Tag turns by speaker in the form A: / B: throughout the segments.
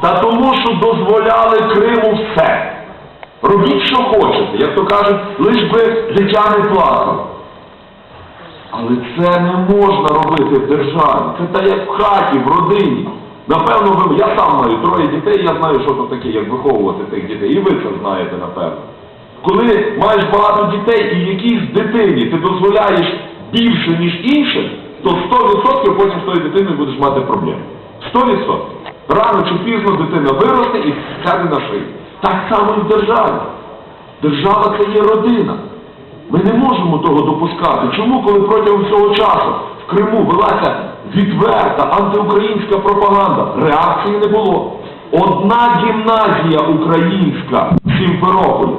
A: Та тому, що дозволяли Криму все. Робіть, що хочете, як то кажуть, лиш би дитя не плакало. Але це не можна робити в державі. Це та як в хаті, в родині. Напевно, ви, я сам маю троє дітей, я знаю, що це таке, як виховувати тих дітей. І ви це знаєте, напевно. Коли маєш багато дітей і якійсь дитині ти дозволяєш більше, ніж іншим, то 100% потім з тою дитиною будеш мати проблеми. 100%. Рано чи пізно дитина виросте і сяде на шиї. Так само і в державі. Держава це є родина. Ми не можемо того допускати. Чому, коли протягом цього часу в Криму велася відверта антиукраїнська пропаганда, реакції не було. Одна гімназія українська в Сімферополі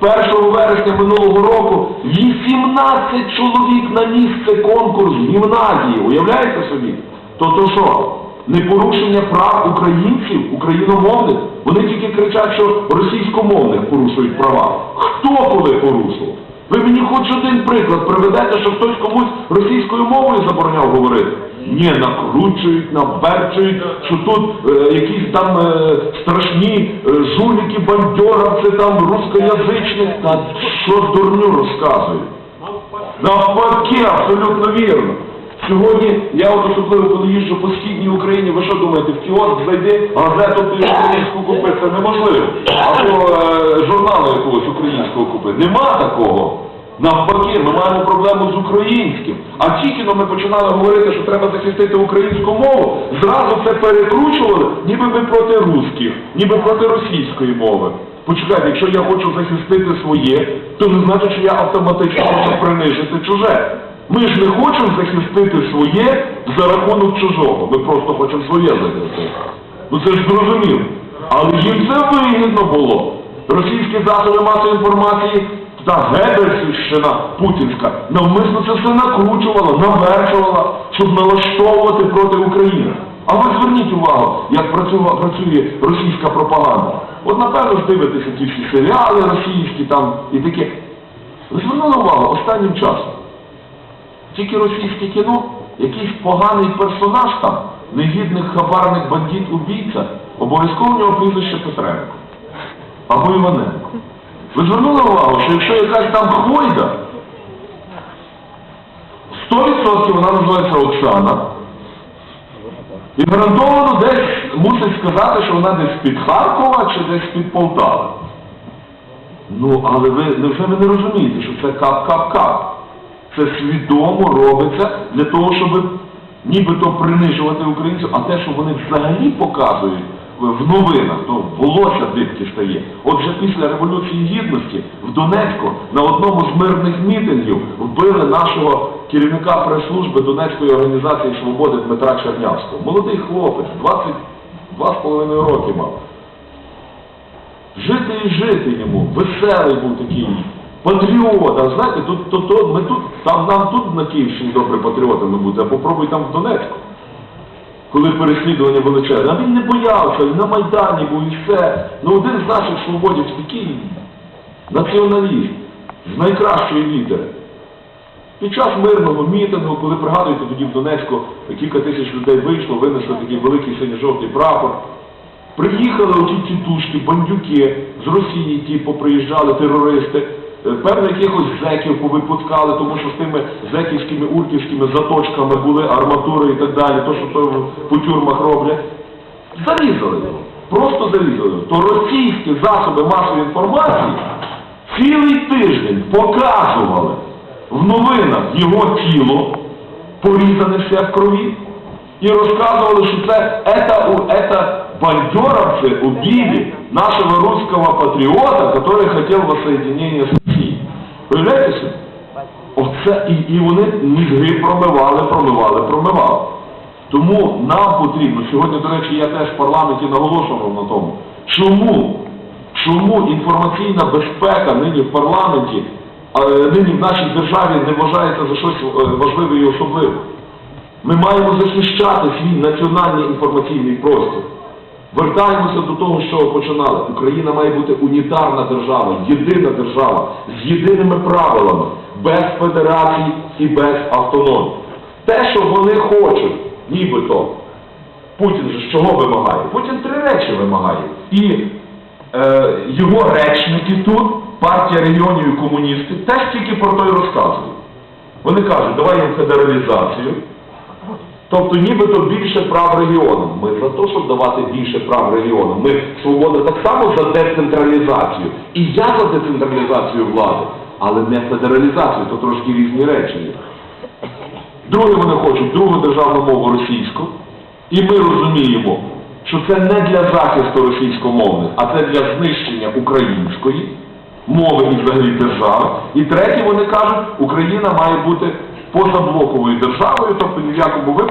A: 1 вересня минулого року 18 чоловік на місце конкурс гімназії. Уявляєте собі? То то що? Не порушення прав українців, україномовних. Вони тільки кричать, що російськомовних порушують права. Хто коли порушував? Ви мені хоч один приклад приведете, що хтось комусь російською мовою забороняв говорити? Ні, накручують, наберчують, що тут е, якісь там е, страшні е, жуліки, бандьоровці, там рускоязичні. Та що дурню розказують? Навпаки, абсолютно вірно. Сьогодні я от особливо коли їжджу по східній Україні, ви що думаєте, в кіоск зайди, газету ти українську купити, це неможливо. Або е, журналу якогось українського купити. Нема такого. Навпаки, ми маємо проблему з українським. А тільки ми починали говорити, що треба захистити українську мову, зразу це перекручували, ніби ми проти русських, ніби проти російської мови. Почекайте, якщо я хочу захистити своє, то не значить, що я автоматично хочу принижити чуже. Ми ж не хочемо захистити своє за рахунок чужого. Ми просто хочемо своє захистити. Ну це ж зрозуміло. Але їм це вигідно було. Російські засоби масової інформації та Гебельсівщина путінська навмисно це все накручувала, наверчувала, щоб налаштовувати проти України. А ви зверніть увагу, як працює російська пропаганда. От напевно ж дивитеся ті всі серіали російські там і таке. Ви звернули увагу останнім часом. Тільки російське кіно, якийсь поганий персонаж там, негідних хабарник бандит убійця, обов'язково в нього прізвище Петренко або Іваненко. Ви звернули увагу, що якщо якась там хвойда, 100% вона називається Оксана, і гарантовано десь мусить сказати, що вона десь з-під Харкова чи десь з-під Полтави. Ну, але ви ви не розумієте, що це кап-кап-кап? Це свідомо робиться для того, щоб нібито принижувати українців, а те, що вони взагалі показують в новинах, то волосся дибки стає. Отже, після Революції Гідності в Донецьку на одному з мирних мітингів вбили нашого керівника прес-служби Донецької організації свободи Дмитра Чернявського. Молодий хлопець, 22,5 роки мав. Жити і жити йому, веселий був такий, патріот. А знаєте, тут, тут, тут, ми тут, там нам тут на Київщині добре патріотами бути, а попробуй там в Донецьку. Коли переслідування величезне, а він не боявся, він на Майдані був і все. Ну один з наших свободівців такий націоналіст, з найкращої літери. Під час мирного мітингу, коли пригадуєте, тоді в Донецьку кілька тисяч людей вийшло, винесли такий великий синьо-жовтий прапор. Приїхали оті тітушки, бандюки з Росії, ті поприїжджали терористи, певно якихось зеків повипускали, тому що з тими зеківськими, урківськими заточками були арматури і так далі, то, що то по тюрмах роблять. Зарізали його. Просто зарізали його. То російські засоби масової інформації цілий тиждень показували в новинах його тіло, порізане все в крові, и рассказывали, что это, это, у- это бандеровцы убили нашего русского патриота, который хотел воссоединения с Россией. Уявляєте собі? Оце, і, і вони мізги промивали, промивали, промивали. Тому нам потрібно, сьогодні, до речі, я теж в парламенті наголошував на тому, чому, чому інформаційна безпека нині в парламенті, е, нині в нашій державі не вважається за щось е, важливе і особливе. Ми маємо захищати свій національний інформаційний простір. Вертаємося до того, чого починали. Україна має бути унітарна держава, єдина держава, з єдиними правилами, без федерацій і без автономії. Те, що вони хочуть, нібито Путін же чого вимагає? Путін три речі вимагає. І е, його речники тут, партія регіонів і комуністи, теж тільки про то розказують. Вони кажуть, давай їм федералізацію. Тобто нібито більше прав регіонам. Ми за те, щоб давати більше прав регіонам. Ми свобода так само за децентралізацію. І я за децентралізацію влади, але не федералізацію, то трошки різні речі. Друге, вони хочуть другу державну мову російську. І ми розуміємо, що це не для захисту російськомовних, а це для знищення української мови і взагалі держави. І третє, вони кажуть, Україна має бути позаблоковою державою, тобто ні в якому випадку.